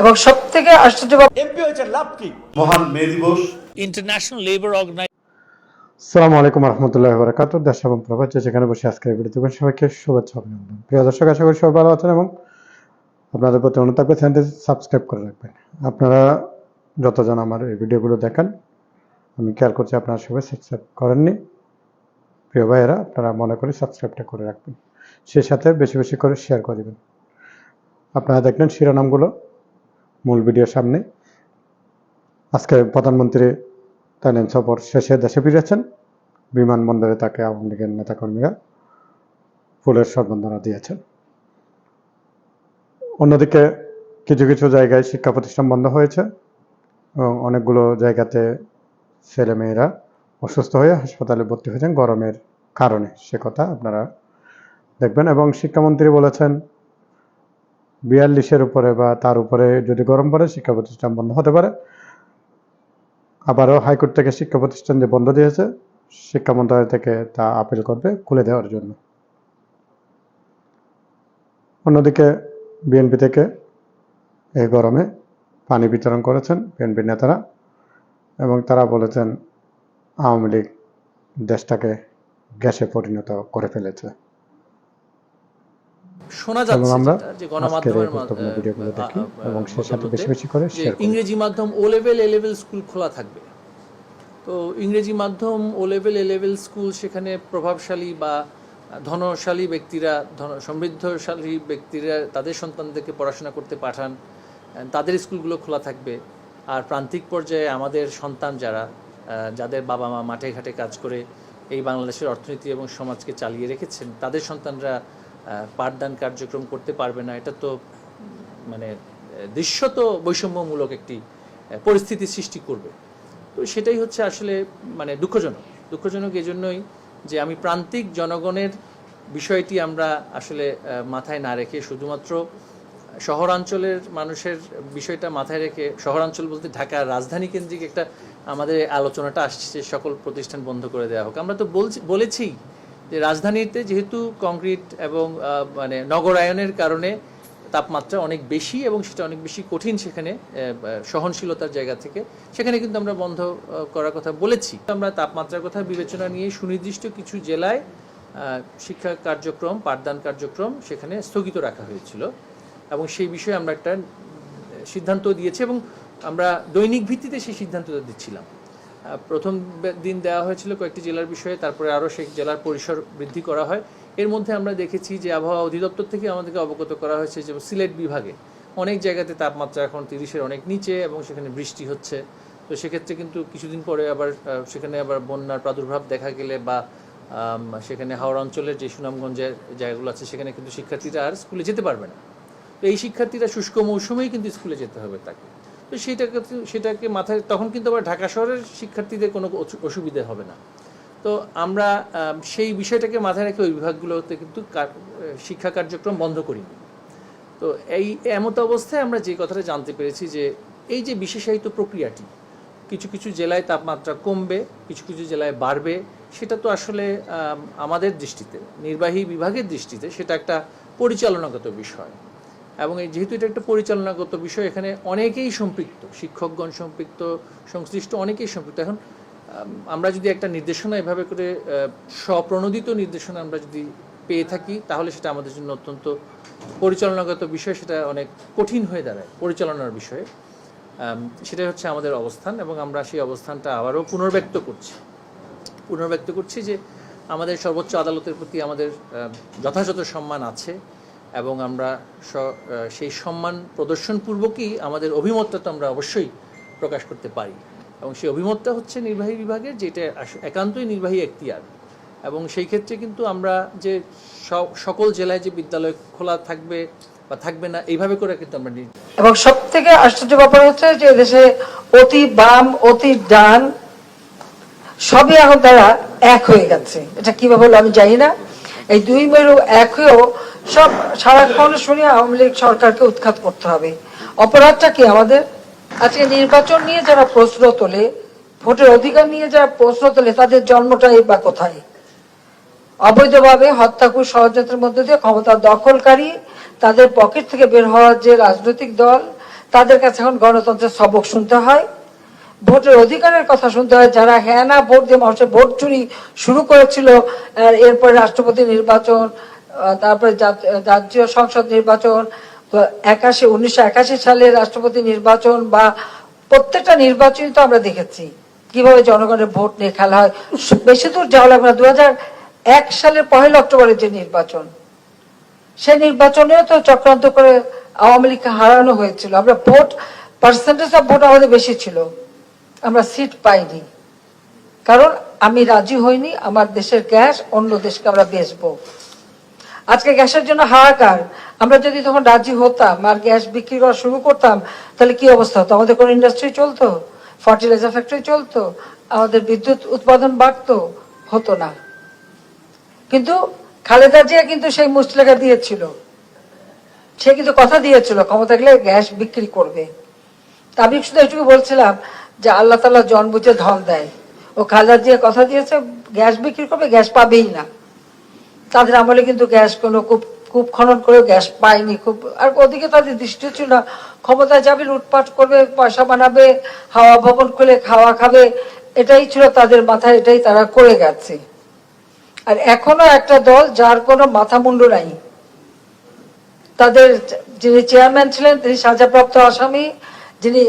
এবং সব থেকে আশ্চর্য এমপি হয়েছে লাভ কি? মহান মে দিবস International Labour Organization সালামু আলাইকুম রহমতুল্লাহ বরাকাত দেশ এবং প্রভাত যে যেখানে বসে আজকে এই ভিডিওতে সবাইকে শুভেচ্ছা অভিনন্দন। প্রিয় দর্শক আশা করি সবাই ভালো আছেন এবং আপনাদের প্রতি অনুরোধ থাকবে চ্যানেলটি সাবস্ক্রাইব করে রাখবেন। আপনারা যতজন আমার এই ভিডিওগুলো দেখেন আমি খেয়াল করছি আপনারা সবাই সাবস্ক্রাইব করেননি। প্রিয় ভাইয়েরা আপনারা মনে করে সাবস্ক্রাইবটা করে রাখবেন। সেই সাথে বেশি বেশি করে শেয়ার করে দেবেন। আপনারা দেখলেন শিরোনামগুলো। মূল ভিডিওর সামনে। আজকে প্রধানমন্ত্রী থাইল্যান্ড সফর শেষে দেশে ফিরেছেন। বিমানবন্দরে তাকে আওয়ামী লীগের নেতাকর্মীরা ফুলের সম্বর্ধনা দিয়েছেন। অন্যদিকে কিছু কিছু জায়গায় শিক্ষা প্রতিষ্ঠান বন্ধ হয়েছে এবং অনেকগুলো জায়গাতে ছেলেমেয়েরা অসুস্থ হয়ে হাসপাতালে ভর্তি হয়েছেন। গরমের কারণে সে কথা আপনারা দেখবেন এবং শিক্ষামন্ত্রী বলেছেন বিয়াল্লিশের উপরে বা তার উপরে যদি গরম পড়ে, শিক্ষা প্রতিষ্ঠান বন্ধ হতে পারে। আবারও হাইকোর্ট থেকে শিক্ষা প্রতিষ্ঠান যে বন্ধ দিয়েছে, শিক্ষা মন্ত্রণালয় থেকে তা আপিল করবে খুলে দেওয়ার জন্য। অন্যদিকে বিএনপি থেকে এই গরমে পানি বিতরণ করেছেন বিএনপির নেতারা এবং তারা বলেছেন, আওয়ামী লীগ দেশটাকে গ্যাসে পরিণত করে ফেলেছে। শোনা যাচ্ছে যে গণমাধ্যমের ভিডিওগুলো দেখি এবং সেই সাথে বেশি বেশি করে ইংরেজি মাধ্যম O level A level school খোলা থাকবে। তো ইংরেজি মাধ্যম O level A level school সেখানে প্রভাবশালী বা ধনশালী ব্যক্তিরা ধন সমৃদ্ধশালী ব্যক্তিরা তাদের সন্তানদেরকে পড়াশোনা করতে পাঠান। তাদের স্কুলগুলো খোলা থাকবে। আর প্রান্তিক পর্যায়ে আমাদের সন্তান যারা যাদের বাবা মা মাঠে ঘাটে কাজ করে এই বাংলাদেশের অর্থনীতি এবং সমাজকে চালিয়ে রেখেছেন তাদের সন্তানরা পাঠদান কার্যক্রম করতে পারবে না। এটা তো মানে দৃশ্যত বৈষম্যমূলক একটি পরিস্থিতি সৃষ্টি করবে। তো সেটাই হচ্ছে আসলে মানে দুঃখজনক। দুঃখজনক এজন্যই যে আমি প্রান্তিক জনগণের বিষয়টি আমরা আসলে মাথায় না রেখে শুধুমাত্র শহরাঞ্চলের মানুষের বিষয়টা মাথায় রেখে, শহরাঞ্চল বলতে ঢাকার রাজধানী কেন্দ্রিক একটা আমাদের আলোচনাটা আসছে, সকল প্রতিষ্ঠান বন্ধ করে দেওয়া হোক। আমরা তো বলছি, বলেছি যে রাজধানীতে যেহেতু কংক্রিট এবং মানে নগরায়নের কারণে তাপমাত্রা অনেক বেশি এবং সেটা অনেক বেশি কঠিন সেখানে সহনশীলতার জায়গা থেকে, সেখানে কিন্তু আমরা বন্ধ করার কথা বলেছি। আমরা তাপমাত্রার কথা বিবেচনা নিয়ে সুনির্দিষ্ট কিছু জেলায় শিক্ষা কার্যক্রম, পাঠদান কার্যক্রম সেখানে স্থগিত রাখা হয়েছিল এবং সেই বিষয়ে আমরা একটা সিদ্ধান্ত দিয়েছি এবং আমরা দৈনিক ভিত্তিতে সেই সিদ্ধান্তটা দিচ্ছিলাম। প্রথম দিন দেওয়া হয়েছিল কয়েকটি জেলার বিষয়ে, তারপরে আরও সেই জেলার পরিসর বৃদ্ধি করা হয়। এর মধ্যে আমরা দেখেছি যে আবহাওয়া অধিদপ্তর থেকে আমাদেরকে অবগত করা হয়েছে যে সিলেট বিভাগে অনেক জায়গাতে তাপমাত্রা এখন তিরিশের অনেক নিচে এবং সেখানে বৃষ্টি হচ্ছে। তো সেক্ষেত্রে কিন্তু কিছুদিন পরে আবার সেখানে আবার বন্যার প্রাদুর্ভাব দেখা গেলে বা সেখানে হাওড়া অঞ্চলের যে সুনামগঞ্জের জায়গাগুলো আছে, সেখানে কিন্তু শিক্ষার্থীরা আর স্কুলে যেতে পারবে না। তো এই শিক্ষার্থীরা শুষ্ক মৌসুমেই কিন্তু স্কুলে যেতে হবে তাকে। তো সেটাকে সেটাকে মাথায়, তখন কিন্তু আবার ঢাকা শহরের শিক্ষার্থীদের কোনো অসু- অসুবিধা হবে না। তো আমরা সেই বিষয়টাকে মাথায় রেখে ওই বিভাগগুলোতে কিন্তু শিক্ষা কার্যক্রম বন্ধ করিনি। তো এই, এমত অবস্থায় আমরা যে কথাটা জানতে পেরেছি যে, এই যে বিশেষায়িত প্রক্রিয়াটি, কিছু কিছু জেলায় তাপমাত্রা কমবে, কিছু কিছু জেলায় বাড়বে, সেটা তো আসলে আমাদের দৃষ্টিতে, নির্বাহী বিভাগের দৃষ্টিতে সেটা একটা পরিচালনাগত বিষয়। এবং এই যেহেতু এটা একটা পরিচালনাগত বিষয়, এখানে অনেকেই সম্পৃক্ত, শিক্ষকগণ সম্পৃক্ত, সংশ্লিষ্ট অনেকেই সম্পৃক্ত। এখন আমরা যদি একটা নির্দেশনা এভাবে করে স্বপ্রণোদিত নির্দেশনা আমরা যদি পেয়ে থাকি, তাহলে সেটা আমাদের জন্য অত্যন্ত পরিচালনাগত বিষয়, সেটা অনেক কঠিন হয়ে দাঁড়ায়, পরিচালনার বিষয়ে। সেটাই হচ্ছে আমাদের অবস্থান এবং আমরা সেই অবস্থানটা আবারও পুনর্ব্যক্ত করছি। পুনর্ব্যক্ত করছি যে আমাদের সর্বোচ্চ আদালতের প্রতি আমাদের যথাযথ সম্মান আছে। এবং আমরা সেই সম্মান প্রদর্শনপূর্বকই আমাদের অভিমতটা তো আমরা অবশ্যই প্রকাশ করতে পারি। এবং সেই অভিমতটা হচ্ছে নির্বাহী বিভাগের যেটা একান্তই নির্বাহী এখতিয়ার। এবং সেই ক্ষেত্রে কিন্তু আমরা যে সকল জেলায় যে বিদ্যালয় খোলা থাকবে বা থাকবে না, এইভাবে করে কিন্তু আমরা এবং সব থেকে আশ্চর্য ব্যাপার হচ্ছে যে দেশে অতি বাম, অতি ডান সবই এখন তারা এক হয়ে গেছে। এটা কীভাবে হলো আমি জানি না। এই দুই মেরু এক হয়েও সব সারাক্ষণ শুনি আওয়ামী লীগ সরকারকে উৎখাত করতে হবে। অপরাধটা কি আমাদের? আজকে নির্বাচন নিয়ে যারা প্রশ্ন তোলে, ভোটের অধিকার নিয়ে যারা প্রশ্ন তোলে, তাদের জন্মটাই বা কোথায়? অবৈধভাবে হত্যাকুর ষড়যন্ত্রের মধ্যে দিয়ে ক্ষমতা দখলকারী, তাদের পকেট থেকে বের হওয়ার যে রাজনৈতিক দল, তাদের কাছে এখন গণতন্ত্রের সবক শুনতে হয়। ভোটের অধিকারের কথা শুনতে হয়। যারা হ্যাঁ না ভোট দিয়ে মানুষের ভোট চুরি শুরু করেছিল এরপরে রাষ্ট্রপতি নির্বাচন তারপরে জাতীয় সংসদ নির্বাচন, একাশি, উনিশশো একাশি সালে রাষ্ট্রপতি নির্বাচন বা প্রত্যেকটা নির্বাচনই তো আমরা দেখেছি। কীভাবে জনগণের ভোট নিয়ে খেলা হয়। বেশি দূর যাওয়া লাগবে না। দু এক সালের পহেলা অক্টোবরের যে নির্বাচন সেই নির্বাচনেও তো চক্রান্ত করে আওয়ামী লীগকে হারানো হয়েছিল। আমরা ভোট পার্সেন্টেজ অফ ভোট আমাদের বেশি ছিল। আমরা সিট পাইনি। কারণ আমি রাজি হইনি। আমার দেশের গ্যাস অন্য দেশকে আমরা বেচবো। আজকে গ্যাসের জন্য হাহাকার। আমরা যদি তখন রাজি হতাম আর গ্যাস বিক্রি করা শুরু করতাম, তাহলে কি অবস্থা হতো? আমাদের কোনো ইন্ডাস্ট্রি চলতো? ফার্টিলাইজার ফ্যাক্টরি চলতো? আমাদের বিদ্যুৎ উৎপাদন বাড়তো? হতো না। কিন্তু খালেদা জিয়া কিন্তু সেই মুসলেখা দিয়েছিল। সে কিন্তু কথা দিয়েছিল, ক্ষমতা গেলে গ্যাস বিক্রি করবে। তা আমি শুধু এটুকু বলছিলাম যে আল্লাহ তালা জন বুঝে ধন দেয়। ও খালেদা জিয়া কথা দিয়েছে, গ্যাস বিক্রি করবে, গ্যাস পাবেই না। তাদের আমলে কিন্তু গ্যাস কোনো কূপ কূপ খনন করে গ্যাস পায়নি, খুব, আর ওদিকে তাদের দৃষ্টি ছিল না। ক্ষমতায় যাবে, লুটপাট করবে, পয়সা বানাবে, হাওয়া ভবন খুলে খাওয়া খাবে, এটাই ছিল তাদের মাথায়, এটাই তারা করে গেছে। আর এখনও একটা দল যার কোনো মাথা মুন্ডু নাই। তাদের যিনি চেয়ারম্যান ছিলেন, তিনি সাজাপ্রাপ্ত আসামি, যিনি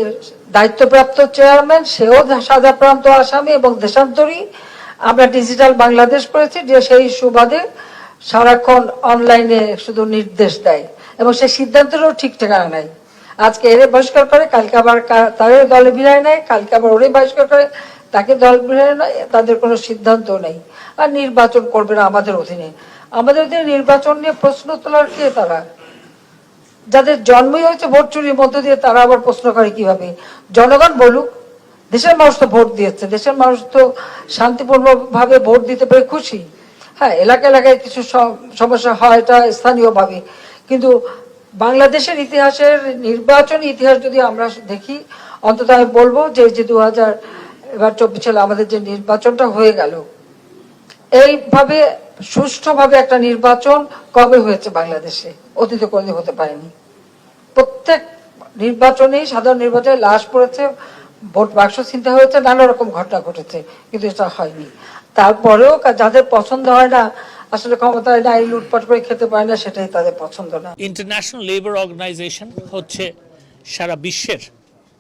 দায়িত্বপ্রাপ্ত চেয়ারম্যান, সেও সাজাপ্রাপ্ত আসামি এবং দেশান্তরী। আমরা ডিজিটাল বাংলাদেশ করেছি, যে সেই সুবাদে সারাক্ষণ অনলাইনে শুধু নির্দেশ দেয় এবং সেই সিদ্ধান্তেরও ঠিক ঠিকানা নাই আজকে এরে বহিষ্কার করে, কালকে আবার তাদের দলে বিরায় নেয়, কালকে আবার ওরে বহিষ্কার করে, তাকে দল বিরায় নেয়, তাদের কোনো সিদ্ধান্ত নেই। আর নির্বাচন করবে না আমাদের অধীনে। আমাদের অধীনে নির্বাচন নিয়ে প্রশ্ন তোলার কে তারা? যাদের জন্মই হয়েছে ভোট চুরির মধ্য দিয়ে, তারা আবার প্রশ্ন করে কীভাবে? জনগণ বলুক, দেশের মানুষ তো ভোট দিয়েছে, দেশের মানুষ তো শান্তিপূর্ণভাবে ভোট দিতে পেরে খুশি। হ্যাঁ এলাকা এলাকায় কিছু সমস্যা হয় এটা স্থানীয়ভাবে। কিন্তু বাংলাদেশের ইতিহাসের নির্বাচনী ইতিহাস যদি আমরা দেখি, অন্তত আমি বলব যে যে দু হাজার এবার চব্বিশ সালে আমাদের যে নির্বাচনটা হয়ে গেল, এইভাবে সুষ্ঠুভাবে একটা নির্বাচন কবে হয়েছে বাংলাদেশে? অতীতে কোনোদিন হতে পারেনি। প্রত্যেক নির্বাচনেই, সাধারণ নির্বাচনে লাশ পড়েছে, ভোট বাক্স চিন্তা হয়েছে, নানা রকম ঘটনা ঘটেছে, কিন্তু এটা হয়নি। তারপরেও যাদের পছন্দ হয় না, আসলে ক্ষমতায় নাই, লুটপাট করে খেতে পারে না, সেটাই তাদের পছন্দ না। ইন্টারন্যাশনাল লেবার অর্গানাইজেশন হচ্ছে সারা বিশ্বের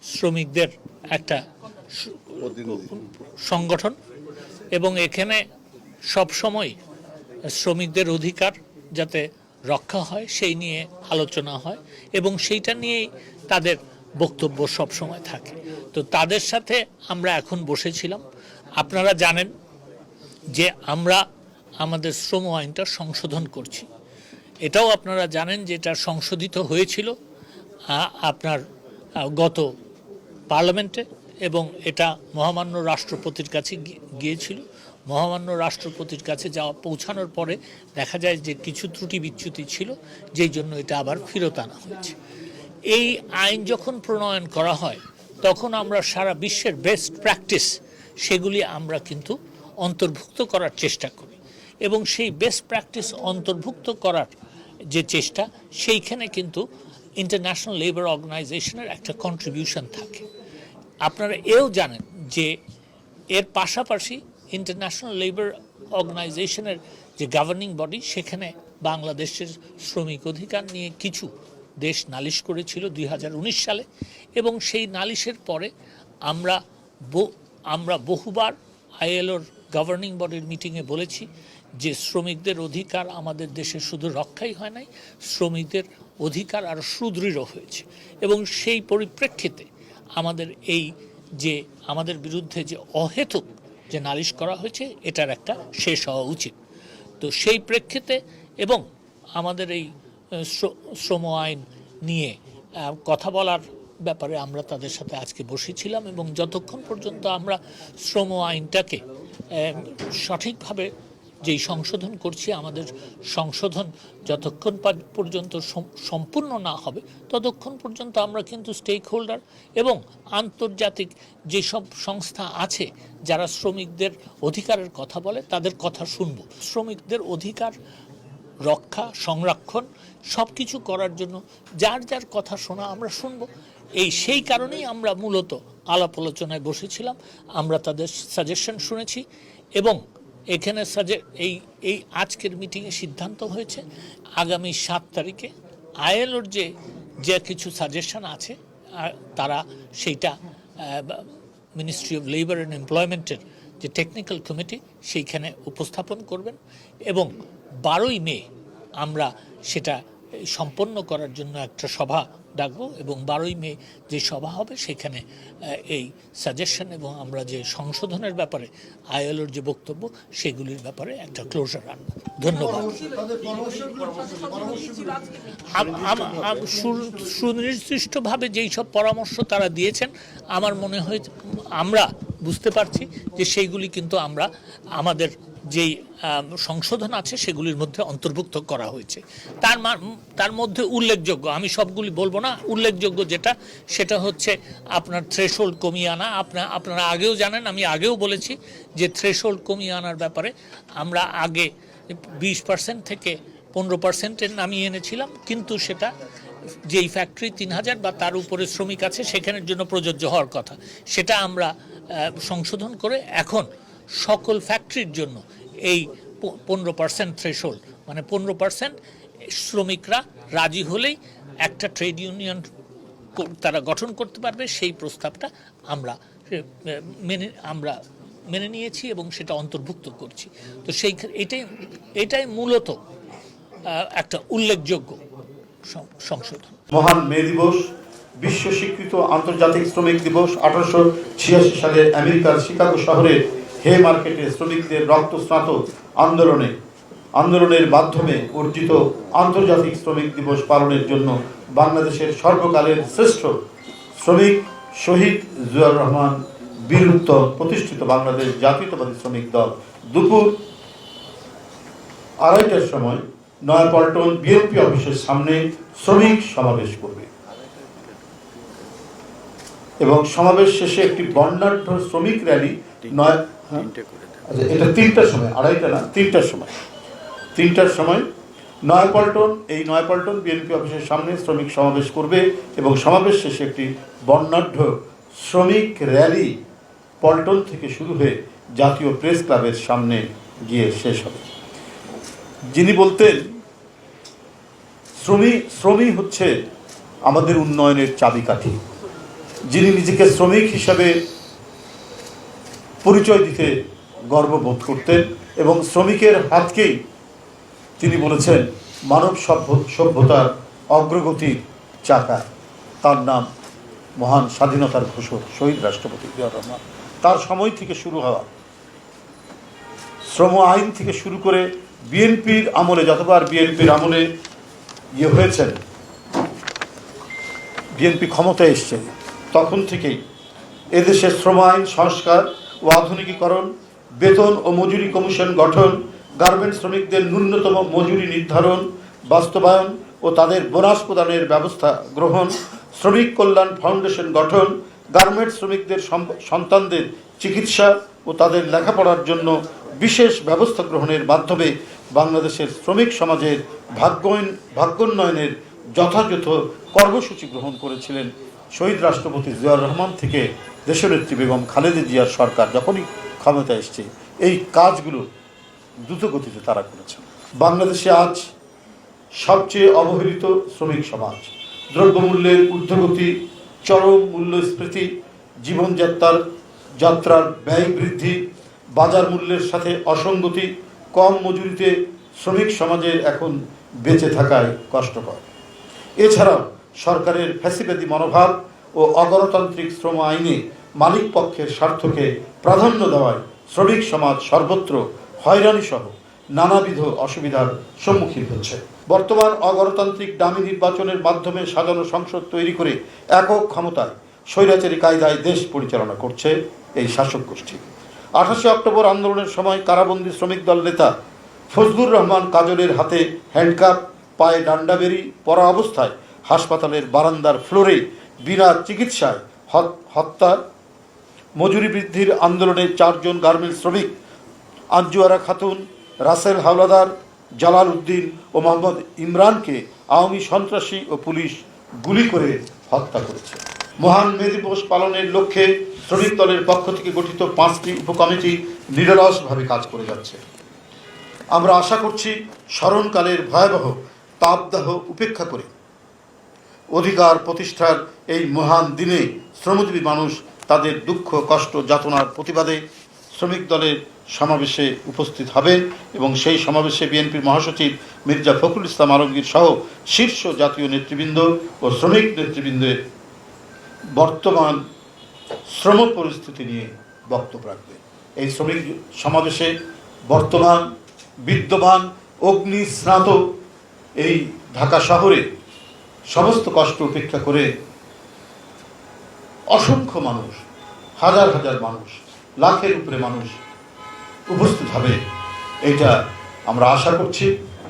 শ্রমিকদের একটা সংগঠন এবং এখানে সব সময় শ্রমিকদের অধিকার যাতে রক্ষা হয়, সেই নিয়ে আলোচনা হয় এবং সেইটা নিয়েই তাদের বক্তব্য সব সময় থাকে। তো তাদের সাথে আমরা এখন বসেছিলাম। আপনারা জানেন যে আমরা আমাদের শ্রম আইনটা সংশোধন করছি। এটাও আপনারা জানেন যে এটা সংশোধিত হয়েছিল আপনার গত পার্লামেন্টে এবং এটা মহামান্য রাষ্ট্রপতির কাছে গিয়েছিল। মহামান্য রাষ্ট্রপতির কাছে যাওয়া, পৌঁছানোর পরে দেখা যায় যে কিছু ত্রুটি বিচ্যুতি ছিল, যেই জন্য এটা আবার ফেরত আনা হয়েছে। এই আইন যখন প্রণয়ন করা হয়, তখন আমরা সারা বিশ্বের বেস্ট প্র্যাকটিস সেগুলি আমরা কিন্তু অন্তর্ভুক্ত করার চেষ্টা করি। এবং সেই বেস্ট প্র্যাকটিস অন্তর্ভুক্ত করার যে চেষ্টা, সেইখানে কিন্তু ইন্টারন্যাশনাল লেবার অর্গানাইজেশনের একটা কন্ট্রিবিউশন থাকে। আপনারা এও জানেন যে এর পাশাপাশি ইন্টারন্যাশনাল লেবার অর্গানাইজেশনের যে গভর্নিং বডি সেখানে বাংলাদেশের শ্রমিক অধিকার নিয়ে কিছু দেশ নালিশ করেছিল দুই হাজার উনিশ সালে। এবং সেই নালিশের পরে আমরা আমরা বহুবার আইএলওর গভর্নিং বডির মিটিংয়ে বলেছি যে শ্রমিকদের অধিকার আমাদের দেশে শুধু রক্ষাই হয় নাই, শ্রমিকদের অধিকার আরও সুদৃঢ় হয়েছে। এবং সেই পরিপ্রেক্ষিতে আমাদের এই যে, আমাদের বিরুদ্ধে যে অহেতুক যে নালিশ করা হয়েছে, এটার একটা শেষ হওয়া উচিত। তো সেই প্রেক্ষিতে এবং আমাদের এই শ্রম আইন নিয়ে কথা বলার ব্যাপারে আমরা তাদের সাথে আজকে বসেছিলাম এবং যতক্ষণ পর্যন্ত আমরা শ্রম আইনটাকে সঠিকভাবে যেই সংশোধন করছি, আমাদের সংশোধন যতক্ষণ পর্যন্ত সম্পূর্ণ না হবে, ততক্ষণ পর্যন্ত আমরা কিন্তু স্টেক হোল্ডার এবং আন্তর্জাতিক যেসব সংস্থা আছে, যারা শ্রমিকদের অধিকারের কথা বলে, তাদের কথা শুনব। শ্রমিকদের অধিকার, রক্ষা, সংরক্ষণ সব কিছু করার জন্য যার যার কথা শোনা আমরা শুনব। এই সেই কারণেই আমরা মূলত আলাপ আলোচনায় বসেছিলাম, আমরা তাদের সাজেশন শুনেছি এবং এখানে সাজে, এই এই আজকের মিটিংয়ে সিদ্ধান্ত হয়েছে, আগামী সাত তারিখে আইএলওর যে যে কিছু সাজেশন আছে তারা সেইটা মিনিস্ট্রি অফ লেবার অ্যান্ড এমপ্লয়মেন্টের যে টেকনিক্যাল কমিটি সেইখানে উপস্থাপন করবেন এবং বারোই মে আমরা সেটা সম্পন্ন করার জন্য একটা সভা ডাকবো এবং বারোই মে যে সভা হবে সেখানে এই সাজেশন এবং আমরা যে সংশোধনের ব্যাপারে আইএলওর যে বক্তব্য সেগুলির ব্যাপারে একটা ক্লোজার আনব। ধন্যবাদ। সুনির্দিষ্টভাবে যেই সব পরামর্শ তারা দিয়েছেন, আমার মনে হয়, আমরা বুঝতে পারছি যে সেইগুলি কিন্তু আমরা আমাদের যেই সংশোধন আছে সেগুলির মধ্যে অন্তর্ভুক্ত করা হয়েছে। তার তার মধ্যে উল্লেখযোগ্য, আমি সবগুলি বলব না, উল্লেখযোগ্য যেটা, সেটা হচ্ছে আপনার থ্রেশোল্ড কমিয়ে আনা। আপনার আপনারা আগেও জানেন, আমি আগেও বলেছি যে থ্রেশোল্ড কমিয়ে আনার ব্যাপারে আমরা আগে বিশ পার্সেন্ট থেকে পনেরো পার্সেন্টের নামিয়ে এনেছিলাম, কিন্তু সেটা যেই ফ্যাক্টরি তিন হাজার বা তার উপরে শ্রমিক আছে, সেখানের জন্য প্রযোজ্য হওয়ার কথা। সেটা আমরা সংশোধন করে এখন সকল ফ্যাক্টরির জন্য এই পনেরো পার্সেন্ট থ্রেশোল্ড মানে পনেরো পার্সেন্ট শ্রমিকরা রাজি হলেই একটা ট্রেড ইউনিয়ন তারা গঠন করতে পারবে, সেই প্রস্তাবটা আমরা মেনে আমরা মেনে নিয়েছি এবং সেটা অন্তর্ভুক্ত করছি। তো সেই এটাই এটাই মূলত একটা উল্লেখযোগ্য সংশোধন। মহান মে দিবস, বিশ্ব স্বীকৃত আন্তর্জাতিক শ্রমিক দিবস, আঠারোশো ছিয়াশি সালে আমেরিকার শিকাগো শহরের হে মার্কেটে শ্রমিকদের রক্তস্নাত আন্দোলনে, আন্দোলনের মাধ্যমে অর্জিত আন্তর্জাতিক শ্রমিক দিবস পালনের জন্য বাংলাদেশের সর্বকালের শ্রেষ্ঠ শ্রমিক শহীদ জিয়াউর রহমান বীর উত্তম প্রতিষ্ঠিত বাংলাদেশ জাতীয়তাবাদী শ্রমিক দল দুপুর আড়াইটার সময় নয়াপল্টন বিএনপি অফিসের সামনে শ্রমিক সমাবেশ করবে এবং সমাবেশ শেষে একটি বর্ণাঢ্য শ্রমিক র্যালি নয়? আচ্ছা এটা তিনটার সময় আড়াইটা না? তিনটার সময়। তিনটার সময় নয়াপল্টন এই নয়াপল্টন বিএনপি অফিসের সামনে শ্রমিক সমাবেশ করবে এবং সমাবেশ শেষে একটি বর্ণাঢ্য শ্রমিক র্যালি পল্টন থেকে শুরু হয়ে জাতীয় প্রেস ক্লাবের সামনে গিয়ে শেষ হবে। যিনি বলতেন শ্রমিক শ্রমিক হচ্ছে আমাদের উন্নয়নের চাবিকাঠি। যিনি নিজেকে শ্রমিক হিসাবে পরিচয় দিতে গর্ববোধ করতেন এবং শ্রমিকের হাতকেই তিনি বলেছেন, মানব সভ্য, সভ্যতার অগ্রগতির চাকা। তার নাম মহান স্বাধীনতার ঘোষক শহীদ রাষ্ট্রপতি জিয়াউর রহমান। তার সময় থেকে শুরু হওয়া, শ্রম আইন থেকে শুরু করে বিএনপির আমলে, যতবার বিএনপির আমলে ইয়ে হয়েছেন, বিএনপি ক্ষমতায় এসছে তখন থেকেই এদেশের শ্রম আইন, সংস্কার ও আধুনিকীকরণ, বেতন ও মজুরি কমিশন গঠন, গার্মেন্ট শ্রমিকদের ন্যূনতম মজুরি নির্ধারণ, বাস্তবায়ন ও তাদের বোনাস প্রদানের ব্যবস্থা গ্রহণ, শ্রমিক কল্যাণ ফাউন্ডেশন গঠন, গার্মেন্ট শ্রমিকদের সন্তানদের চিকিৎসা ও তাদের লেখাপড়ার জন্য বিশেষ ব্যবস্থা গ্রহণের মাধ্যমে বাংলাদেশের শ্রমিক সমাজের ভাগ্যয়ন ভাগ্যোন্নয়নের যথাযথ কর্মসূচি গ্রহণ করেছিলেন শহীদ রাষ্ট্রপতি জিয়াউর রহমান থেকে দেশনেত্রী বেগম খালেদা জিয়ার সরকার যখনই ক্ষমতা এসছে, এই কাজগুলো দ্রুত গতিতে তারা করেছেন। বাংলাদেশে আজ সবচেয়ে অবহেলিত শ্রমিক সমাজ। দ্রব্যমূল্যের ঊর্ধ্বগতি, চরম মূল্যস্ফীতি, জীবনযাত্রার, যাত্রার ব্যয় বৃদ্ধি, বাজার মূল্যের সাথে অসঙ্গতি, কম মজুরিতে শ্রমিক সমাজের এখন বেঁচে থাকায় কষ্টকর। এছাড়াও সরকারের ফ্যাসিবাদী মনোভাব ও অগণতান্ত্রিক শ্রম আইনে মালিক পক্ষের স্বার্থকে প্রাধান্য দেওয়ায় শ্রমিক সমাজ সর্বত্র হয়রানি সহ নানাবিধ অসুবিধার সম্মুখীন হচ্ছে। বর্তমান অগণতান্ত্রিক দামি নির্বাচনের মাধ্যমে সাজানো সংসদ তৈরি করে একক ক্ষমতায় স্বৈরাচারী কায়দায় দেশ পরিচালনা করছে এই শাসক গোষ্ঠী। আঠাশে অক্টোবর আন্দোলনের সময় কারাবন্দী শ্রমিক দল নেতা ফজলুর রহমান কাজলের হাতে হ্যান্ডকাপ, পায়ে ডান্ডা বেরি পরা অবস্থায় হাসপাতালের বারান্দার ফ্লোরে বিনা চিকিৎসায় হত- হত্যা, মজুরি বৃদ্ধির আন্দোলনে চারজন গার্মেন্টস শ্রমিক, আঞ্জুয়ারা খাতুন, রাসেল হাওলাদার, জালাল উদ্দিন ও মোহাম্মদ ইমরানকে আওয়ামী সন্ত্রাসী ও পুলিশ গুলি করে হত্যা করেছে। মহান মে দিবস পালনের লক্ষ্যে শ্রমিক দলের পক্ষ থেকে গঠিত পাঁচটি উপকমিটি নিরলসভাবে কাজ করে যাচ্ছে। আমরা আশা করছি স্মরণকালের ভয়াবহ তাপদাহ উপেক্ষা করে অধিকার প্রতিষ্ঠার এই মহান দিনে শ্রমজীবী মানুষ তাদের দুঃখ, কষ্ট, যাতনার প্রতিবাদে শ্রমিক দলের সমাবেশে উপস্থিত হবেন এবং সেই সমাবেশে বিএনপির মহাসচিব মির্জা ফখরুল ইসলাম আলমগীর সহ শীর্ষ জাতীয় নেতৃবৃন্দ ও শ্রমিক নেতৃবৃন্দের বর্তমান শ্রম পরিস্থিতি নিয়ে বক্তব্য রাখবে এই শ্রমিক সমাবেশে বর্তমান বিদ্যমান অগ্নি স্নাত এই ঢাকা শহরে সমস্ত কষ্ট উপেক্ষা করে অসংখ্য মানুষ, হাজার হাজার মানুষ, লাখের উপরে মানুষ উপস্থিত হবে। এটা আমরা আশা করছি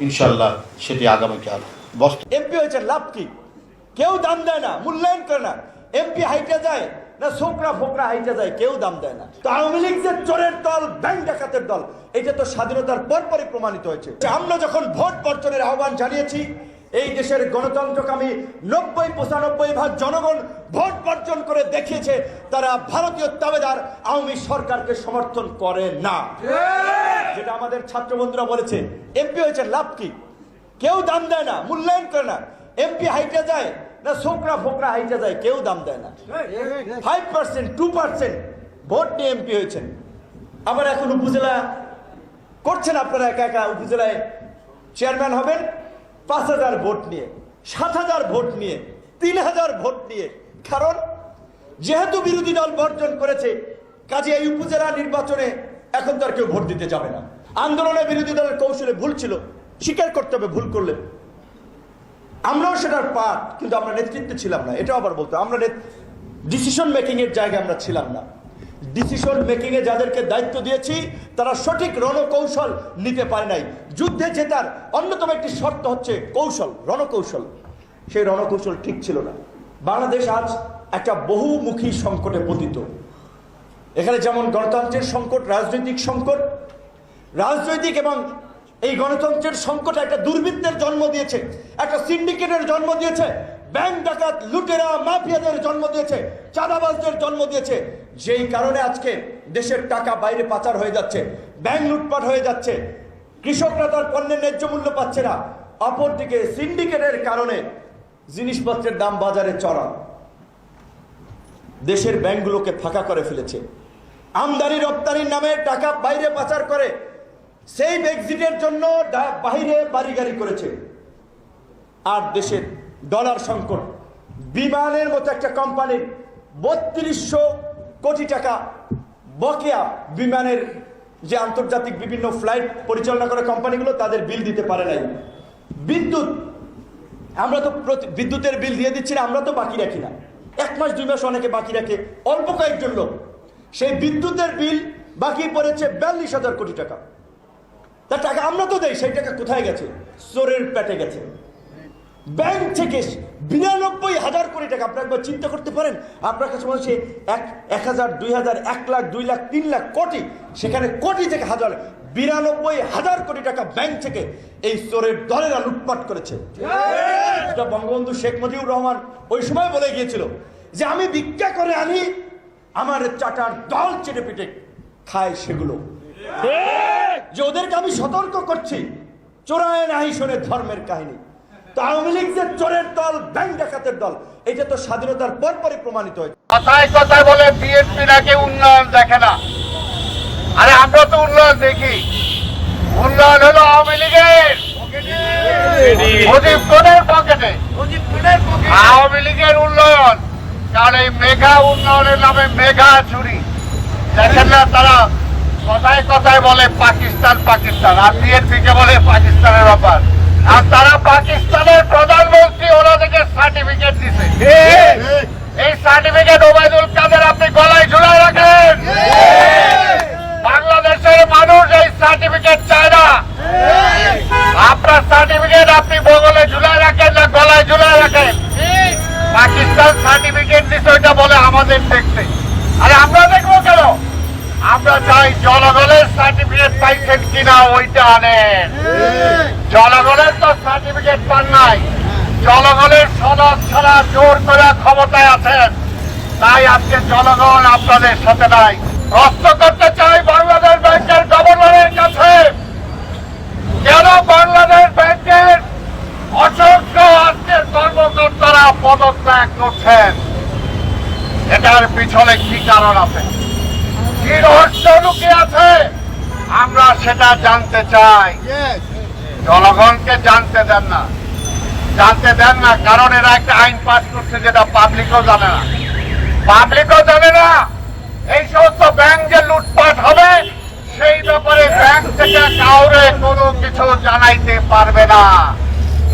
ইনশাল্লাহ সেটি আগামীকাল বস্ত এমপি হয়েছে লাভ কি? কেউ দাম দেয় না, মূল্যায়ন করে না। এমপি হাইটে যায় না, ছোকরা ফোকরা হাইটে যায়, কেউ দাম দেয় না। তো আওয়ামী লীগ যে চোরের দল, ব্যাংক ডাকাতের দল এটা তো স্বাধীনতার পরপরই প্রমাণিত হয়েছে। আমরা যখন ভোট বর্জনের আহ্বান জানিয়েছি এই দেশের গণতন্ত্রকামী নব্বই পঁচানব্বই ভাগ জনগণ ভোট বর্জন করে দেখিয়েছে, তারা ভারতীয় তাবেদার আওয়ামী সরকারকে সমর্থন করে না। যেটা আমাদের ছাত্র বন্ধুরা বলেছে, এমপি হয়েছে লাভ কি? কেউ দাম দেয় না, মূল্যায়ন করে না। এমপি হাইটে যায় না ছোকরা ফোকরা হাইটে যায়, কেউ দাম দেয় না। Five percent two percent vote নিয়ে এমপি হয়েছেন। আবার এখন উপজেলা করছেন আপনারা একা একা, উপজেলায় চেয়ারম্যান হবেন। পাঁচ হাজার ভোট নিয়ে, সাত হাজার ভোট নিয়ে, তিন হাজার ভোট নিয়ে। কারণ, যেহেতু বিরোধী দল বর্জন করেছে, কাজে এই উপজেলা নির্বাচনে এখন তার কেউ ভোট দিতে যাবে না। আন্দোলনে বিরোধী দলের কৌশলে ভুল ছিল, স্বীকার করতে হবে ভুল করলে। আমরাও সেটার পার্ট কিন্তু আমরা নেতৃত্বে ছিলাম না, এটাও আবার বলতো আমরা ডিসিশন মেকিং এর জায়গায় আমরা ছিলাম না। ডিসিশন মেকিং এ যাদেরকে দায়িত্ব দিয়েছি, তারা সঠিক রণকৌশল নিতে পারে নাই। যুদ্ধে জেতার অন্যতম একটি শর্ত হচ্ছে কৌশল, রণকৌশল। সেই রণকৌশল ঠিক ছিল না। বাংলাদেশ আজ একটা বহুমুখী সংকটে পতিত। এখানে যেমন গণতন্ত্রের সংকট, রাজনৈতিক সংকট, রাজনৈতিক এবং এই গণতন্ত্রের সংকট একটা দুর্বৃত্তের জন্ম দিয়েছে, একটা সিন্ডিকেটের জন্ম দিয়েছে ব্যাংক ডাকাত লুটেরা মাফিয়াদের জন্ম দিয়েছে, চাঁদাবাজদের জন্ম দিয়েছে। যেই কারণে আজকে দেশের টাকা বাইরে পাচার হয়ে যাচ্ছে, ব্যাংক লুটপাট হয়ে যাচ্ছে। কৃষকরা তার পণ্যের ন্যায্য মূল্য পাচ্ছে না। অপরদিকে সিন্ডিকেটের কারণে জিনিসপত্রের দাম বাজারে চড়া দেশের ব্যাংকগুলোকে ফাঁকা করে ফেলেছে। আমদানি রপ্তানির নামে টাকা বাইরে পাচার করে সেই এক্সিটের জন্য বাইরে বাড়ি গাড়ি করেছে। আর দেশের ডলার সংকট। বিমানের মতো একটা কোম্পানির বত্রিশশো কোটি টাকা বকেয়া বিমানের যে আন্তর্জাতিক বিভিন্ন ফ্লাইট পরিচালনা করে কোম্পানিগুলো, তাদের বিল দিতে পারে নাই। বিদ্যুৎ, আমরা তো বিদ্যুতের বিল দিয়ে দিচ্ছি না, আমরা তো বাকি রাখি না। এক মাস, দুই মাস অনেকে বাকি রাখে। অল্প কয়েকজন লোক। সেই বিদ্যুতের বিল বাকি পড়েছে বিয়াল্লিশ হাজার কোটি টাকা। তার টাকা আমরা তো দেই, সেই টাকা কোথায় গেছে? চোরের পেটে গেছে। ব্যাংক থেকে বিরানব্বই হাজার কোটি টাকা। আপনি একবার চিন্তা করতে পারেন, আপনার কাছে বলছে এক এক হাজার, দুই হাজার, এক লাখ, দুই লাখ, তিন লাখ কোটি, সেখানে কোটি থেকে হাজার, বিরানব্বই হাজার কোটি টাকা ব্যাংক থেকে এই চোরের দলেরা লুটপাট করেছে। বঙ্গবন্ধু শেখ মুজিবুর রহমান ওই সময় বলে গিয়েছিল যে, আমি ভিক্ষা করে আনি, আমার চাটার দল চেটে পিটে খায় সেগুলো। যে ওদেরকে আমি সতর্ক করছি, চোরায় নাহি শোনে ধর্মের কাহিনী। তো আওয়ামী লীগ যে চোরের দল ব্যাংক ডাকাতের দল এটা তো স্বাধীনতার পরপরই প্রমাণিত হয়েছে। কথায় কথায় বলে বিএনপি নাকি উন্নয়ন দেখে না। আরে আমরা তো উন্নয়ন দেখি। উন্নয়ন হলো আওয়ামী লীগের পকেটে। আওয়ামী লীগের উন্নয়ন। কারণ এই মেঘা উন্নয়নের নামে মেঘা চুরি। দেখেন না তারা কথায় কথায় বলে পাকিস্তান পাকিস্তান। আর বিএনপি কে বলে পাকিস্তানের ব্যাপার। আর তারা পাকিস্তানের প্রধানমন্ত্রী ওনাদেরকে সার্টিফিকেট দিছে। এই সার্টিফিকেট ওবায়দুল কাদের আপনি গলায় ঝুলাই রাখেন। বাংলাদেশের মানুষ এই সার্টিফিকেট চায় না। আপনার সার্টিফিকেট আপনি বগলে ঝুলাই রাখেন না গলায় ঝুলাই রাখেন। পাকিস্তান সার্টিফিকেট দিছে ওইটা বলে আমাদের দেখতে আরে আমরা দেখব কেন? আমরা চাই জনগণের সার্টিফিকেট পাইছেন কিনা ওইটা আনেন। জনগণের তো সার্টিফিকেট পান নাই। জনগণের সনদ ছাড়া জোর করে ক্ষমতায় আছেন। তাই আজকে জনগণ আপনাদের সাথে নাই। প্রশ্ন করতে চাই বাংলাদেশ ব্যাংকের গভর্নরের কাছে। কেন বাংলাদেশ ব্যাংকের অসংখ্য আজকের কর্মকর্তারা পদত্যাগ করছেন? এটার পিছনে কি কারণ আছে? কি রহস্য লুকিয়ে আছে। আমরা সেটা জানতে চাই। জনগণকে জানতে দেন না। জানতে দেন না কারণ এরা একটা আইন পাস করছে যেটা পাবলিকও জানে না। পাবলিকও জানে না এই সমস্ত ব্যাংক যে লুটপাট হবে সেই ব্যাপারে ব্যাংক থেকে কাউরে কোনো কিছু জানাইতে পারবে না।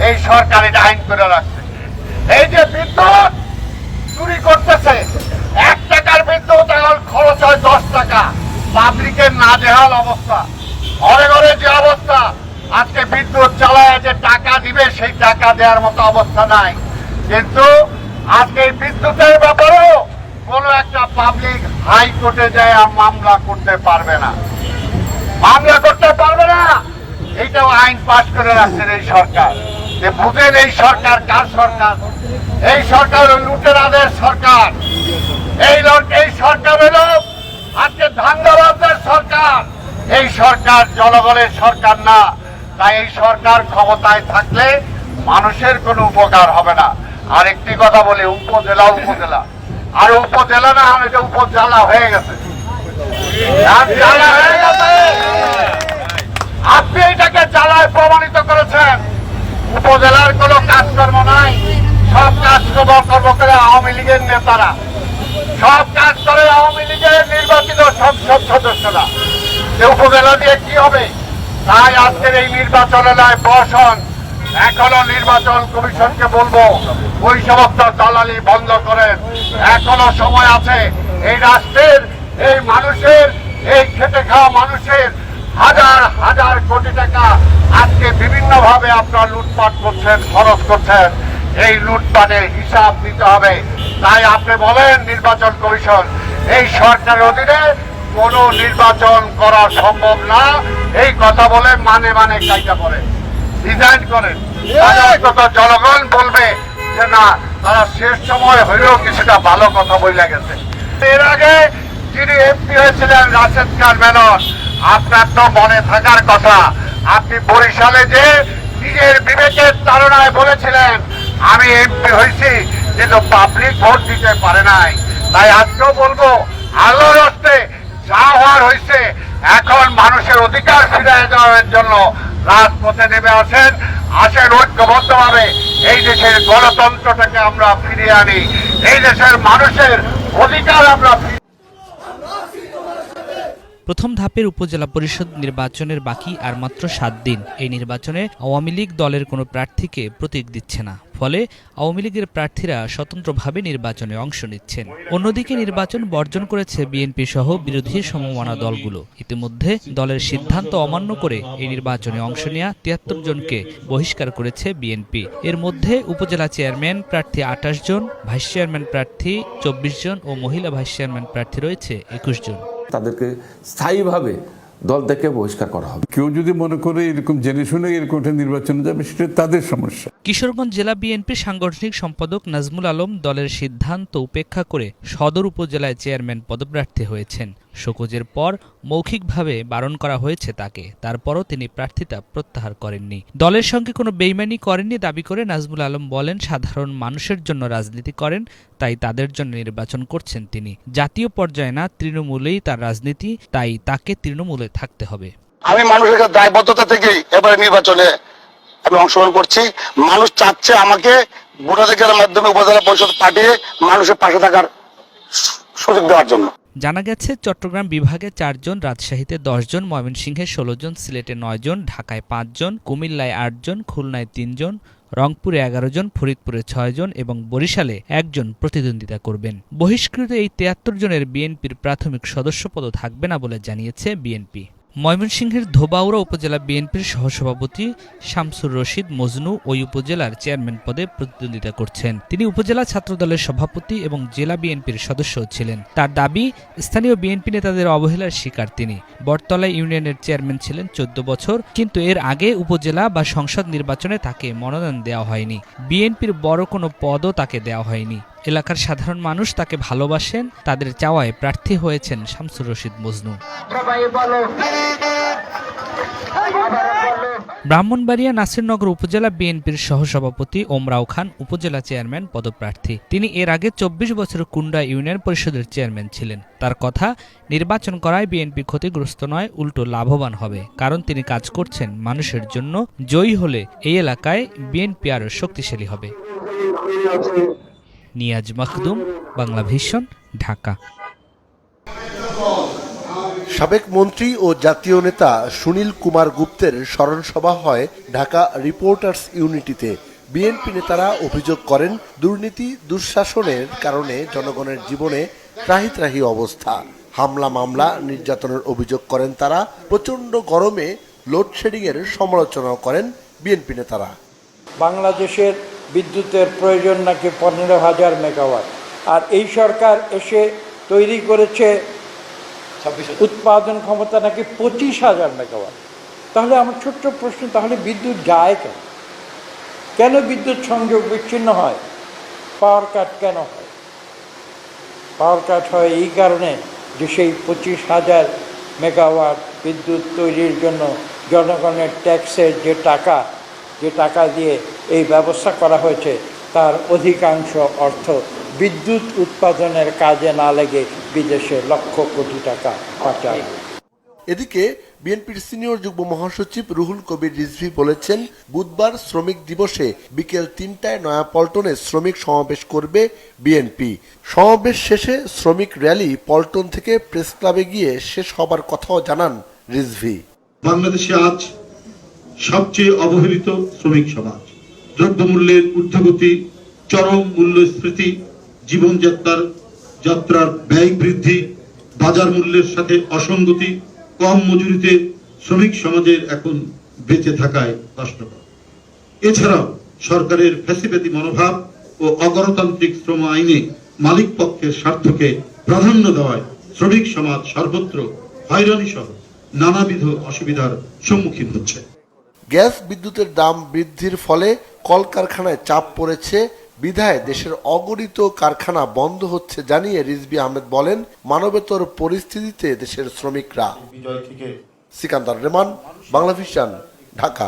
এই সরকার এটা আইন করে রাখছে। এই যে বিদ্যুৎ চুরি করতেছে এক টাকার বিদ্যুৎ এখন খরচ হয় দশ টাকা পাবলিকের নাজেহাল অবস্থা। ঘরে ঘরে যে অবস্থা, আজকে বিদ্যুৎ চালায় যে টাকা দিবে, সেই টাকা দেওয়ার মতো অবস্থা নাই। কিন্তু আজকে বিদ্যুতের ব্যাপারেও কোন একটা পাবলিক হাইকোর্টে যায় আর মামলা করতে পারবে না। মামলা করতে পারবে না। এইটাও আইন পাশ করে রাখছেন এই সরকার। যে বুঝেন এই সরকার কার সরকার? এই সরকার লুটেরাদের সরকার। এই এই সরকার হলো আজকে ধান্দাবাজদের সরকার। এই সরকার জনগণের সরকার না। তাই এই সরকার ক্ষমতায় থাকলে মানুষের কোনো উপকার হবে না। আর একটি কথা বলি, উপজেলা উপজেলা। আর উপজেলা না এটা উপজেলা হয়ে গেছে। আপনি এটাকে জ্বালায় প্রমাণিত করেছেন। উপজেলার কোনো কাজকর্ম নাই। সব কাজকর্ম কর্ম করে আওয়ামী লীগের নেতারা। সব কাজ করে আওয়ামী লীগের নির্বাচিত সংসদ সদস্যরা। উপজেলা দিয়ে কি হবে? তাই আজকের এই নির্বাচন এলাকায় বসন এখনও নির্বাচন কমিশনকে বলব, ওই সমস্ত দালালি বন্ধ করেন। এখনও সময় আছে। এই রাষ্ট্রের, এই মানুষের, এই খেটে খাওয়া মানুষের হাজার হাজার কোটি টাকা আজকে বিভিন্ন ভাবে আপনারা লুটপাট করছেন খরচ করছেন। এই লুটপাটের হিসাব দিতে হবে। তাই আপনি বলেন নির্বাচন কমিশন এই সরকারের অধীনে কোন নির্বাচন করা সম্ভব না। এই কথা বলে মানে মানে কাইটা করে। ডিজাইন করেন। জনগণ বলবে যে না তারা শেষ সময় হইলেও কিছুটা ভালো কথা বলে গেছে। এর আগে যিনি এমপি হয়েছিলেন রাশেদ খান মেনন আপনার তো মনে থাকার কথা। আপনি বরিশালে যে নিজের বিবেকের তারণায় বলেছিলেন আমি এমপি হয়েছি কিন্তু পাবলিক ভোট দিতে পারে নাই, তাই আজকেও বলব আলোর হস্তে যা হওয়ার হয়েছে, এখন মানুষের অধিকার ফিরিয়ে দেওয়ার জন্য রাজপথে নেমে আসেন আসেন ঐক্যবদ্ধভাবে। এই দেশের গণতন্ত্রটাকে আমরা ফিরিয়ে আনি, এই দেশের মানুষের অধিকার আমরা প্রথম ধাপের উপজেলা পরিষদ নির্বাচনের বাকি আর মাত্র সাত দিন। এই নির্বাচনে আওয়ামী লীগ দলের কোনো প্রার্থীকে প্রতীক দিচ্ছে না। ফলে আওয়ামী লীগের প্রার্থীরা স্বতন্ত্রভাবে নির্বাচনে অংশ নিচ্ছেন। অন্যদিকে নির্বাচন বর্জন করেছে বিএনপি সহ বিরোধী সমমনা দলগুলো। ইতিমধ্যে দলের সিদ্ধান্ত অমান্য করে এই নির্বাচনে অংশ নেওয়া তিয়াত্তর জনকে বহিষ্কার করেছে বিএনপি। এর মধ্যে উপজেলা চেয়ারম্যান প্রার্থী আঠাশ জন, ভাইস চেয়ারম্যান প্রার্থী চব্বিশ জন ও মহিলা ভাইস চেয়ারম্যান প্রার্থী রয়েছে একুশ জন। তাদেরকে স্থায়ীভাবে দল থেকে বহিষ্কার করা হবে। কেউ যদি মনে করে এরকম জেনে শুনে এরকম একটা নির্বাচনে যাবে সেটা তাদের সমস্যা। কিশোরগঞ্জ জেলা বিএনপি সাংগঠনিক সম্পাদক নাজমুল আলম দলের সিদ্ধান্ত উপেক্ষা করে সদর উপজেলায় চেয়ারম্যান পদপ্রার্থী হয়েছেন। শোকজের পর মৌখিকভাবে বারণ করা হয়েছে তাকে। তারপরও তিনি প্রার্থিতা প্রত্যাহার করেননি। দলের সঙ্গে কোনো বেইমানি করেননি দাবি করে নাজমুল আলম বলেন, সাধারণ মানুষের জন্য রাজনীতি করেন, তাই তাদের জন্য নির্বাচন করছেন তিনি। জাতীয় পর্যায়ে না, তৃণমূলেই তার রাজনীতি, তাই তাকে তৃণমূলে থাকতে হবে। আমি মানুষের কাছে দায়বদ্ধতা থেকেই এবারে নির্বাচনে আমি অংশগ্রহণ করছি। মানুষ চাচ্ছে আমাকে ভোটাধিকারের মাধ্যমে উপজেলা পরিষদ পাঠিয়ে মানুষের পাশে থাকার সুযোগ দেওয়ার জন্য। জানা গেছে, চট্টগ্রাম বিভাগে চারজন, রাজশাহীতে দশজন, ময়মনসিংহে ষোলো জন সিলেটে নয়জন, ঢাকায় পাঁচজন, কুমিল্লায় আটজন, খুলনায় তিনজন, রংপুরে এগারো জন ফরিদপুরে ছয়জন এবং বরিশালে একজন প্রতিদ্বন্দ্বিতা করবেন। বহিষ্কৃত এই তিয়াত্তর জনের বিএনপির প্রাথমিক সদস্যপদ থাকবে না বলে জানিয়েছে বিএনপি। ময়মনসিংহের ধোবাউড়া উপজেলা বিএনপির সহসভাপতি শামসুর রশিদ মজনু ওই উপজেলার চেয়ারম্যান পদে প্রতিদ্বন্দ্বিতা করছেন। তিনি উপজেলা ছাত্রদলের সভাপতি এবং জেলা বিএনপির সদস্য ছিলেন। তার দাবি, স্থানীয় বিএনপি নেতাদের অবহেলার শিকার তিনি। বটতলা ইউনিয়নের চেয়ারম্যান ছিলেন চোদ্দ বছর, কিন্তু এর আগে উপজেলা বা সংসদ নির্বাচনে তাকে মনোনয়ন দেওয়া হয়নি। বিএনপির বড় কোনো পদও তাকে দেওয়া হয়নি। এলাকার সাধারণ মানুষ তাকে ভালোবাসেন, তাদের চাওয়ায় প্রার্থী হয়েছেন শামসুর রশিদ মজনু। ব্রাহ্মণবাড়িয়া নাসিরনগর উপজেলা বিএনপির সহসভাপতি ওমরাও খান উপজেলা চেয়ারম্যান পদপ্রার্থী। তিনি এর আগে চব্বিশ বছর কুন্ডা ইউনিয়ন পরিষদের চেয়ারম্যান ছিলেন। তার কথা, নির্বাচন করায় বিএনপি ক্ষতিগ্রস্ত নয়, উল্টো লাভবান হবে, কারণ তিনি কাজ করছেন মানুষের জন্য, জয়ী হলে এই এলাকায় বিএনপি আরও শক্তিশালী হবে। নিয়াজ মখদুম, বাংলা ভীষণ ঢাকা। সাবেক মন্ত্রী ও জাতীয় নেতা সুনীল কুমার গুপ্তের স্মরণসভা হয় ঢাকা রিপোর্টার্স ইউনিটিতে। বিএনপি নেতারা অভিযোগ করেন, দুর্নীতি, দুঃশাসনের কারণে জনগণের জীবনে ত্রাহি ত্রাহি অবস্থা। হামলা, মামলা, নির্যাতনের অভিযোগ করেন তারা। প্রচণ্ড গরমে লোডশেডিং এর সমালোচনাও করেন বিএনপি নেতারা। বাংলাদেশের বিদ্যুতের প্রয়োজন নাকি পনেরো হাজার মেগাওয়াট। আর এই সরকার এসে তৈরি করেছে উৎপাদন ক্ষমতা নাকি পঁচিশ হাজার মেগাওয়াট? তাহলে আমার ছোট্ট প্রশ্ন, তাহলে বিদ্যুৎ যায় কেন? কেন বিদ্যুৎ সংযোগ বিচ্ছিন্ন হয়? পাওয়ার কাট কেন হয়? পাওয়ার কাট হয় এই কারণে যে সেই পঁচিশ হাজার মেগাওয়াট বিদ্যুৎ তৈরির জন্য জনগণের ট্যাক্সের যে টাকা যে টাকা দিয়ে এই ব্যবস্থা করা হয়েছে, তার অধিকাংশ অর্থ বিদ্যুৎ উৎপাদনের কাজে না লেগে বিদেশে লক্ষ কোটি টাকা পাচার। এদিকে বিএনপির সিনিয়র যুগ্ম মহাসচিব রুহুল কবির রিজভি বলেছেন বুধবার শ্রমিক দিবসে বিকেল তিনটায় নয়াপল্টনে শ্রমিক সমাবেশ করবে বিএনপি। সমাবেশ শেষে শ্রমিক র্যালি পল্টন থেকে প্রেস ক্লাবে গিয়ে শেষ হবার কথাও জানান রিজভি। বাংলাদেশে আজ সবচেয়ে অবহেলিত শ্রমিক সমাজ। দ্রব্যমূল্যের ঊর্ধ্বগতি চরম মূল্যস্ফীতি জীবনযাত্রার যাত্রার ব্যয় বৃদ্ধি, বাজার মূল্যের সাথে অসঙ্গতি, কম মজুরিতে শ্রমিক সমাজের এখন বেঁচে থাকায় কষ্টকর। এছাড়াও সরকারের ফ্যাসিবাদী মনোভাব ও অগণতান্ত্রিক শ্রম আইনে মালিক পক্ষের স্বার্থকে প্রাধান্য দেওয়ায় শ্রমিক সমাজ সর্বত্র হয়রানি সহ নানাবিধ অসুবিধার সম্মুখীন হচ্ছে। গ্যাস বিদ্যুতের দাম বৃদ্ধির ফলে কলকারখানায় চাপ পড়েছে বিধায় দেশের অগণিত কারখানা বন্ধ হচ্ছে জানিয়ে রিজবি আহমেদ বলেন মানবেতর পরিস্থিতিতে দেশের শ্রমিকরা। সিকান্দার রেমান বাংলা ভিশন ঢাকা।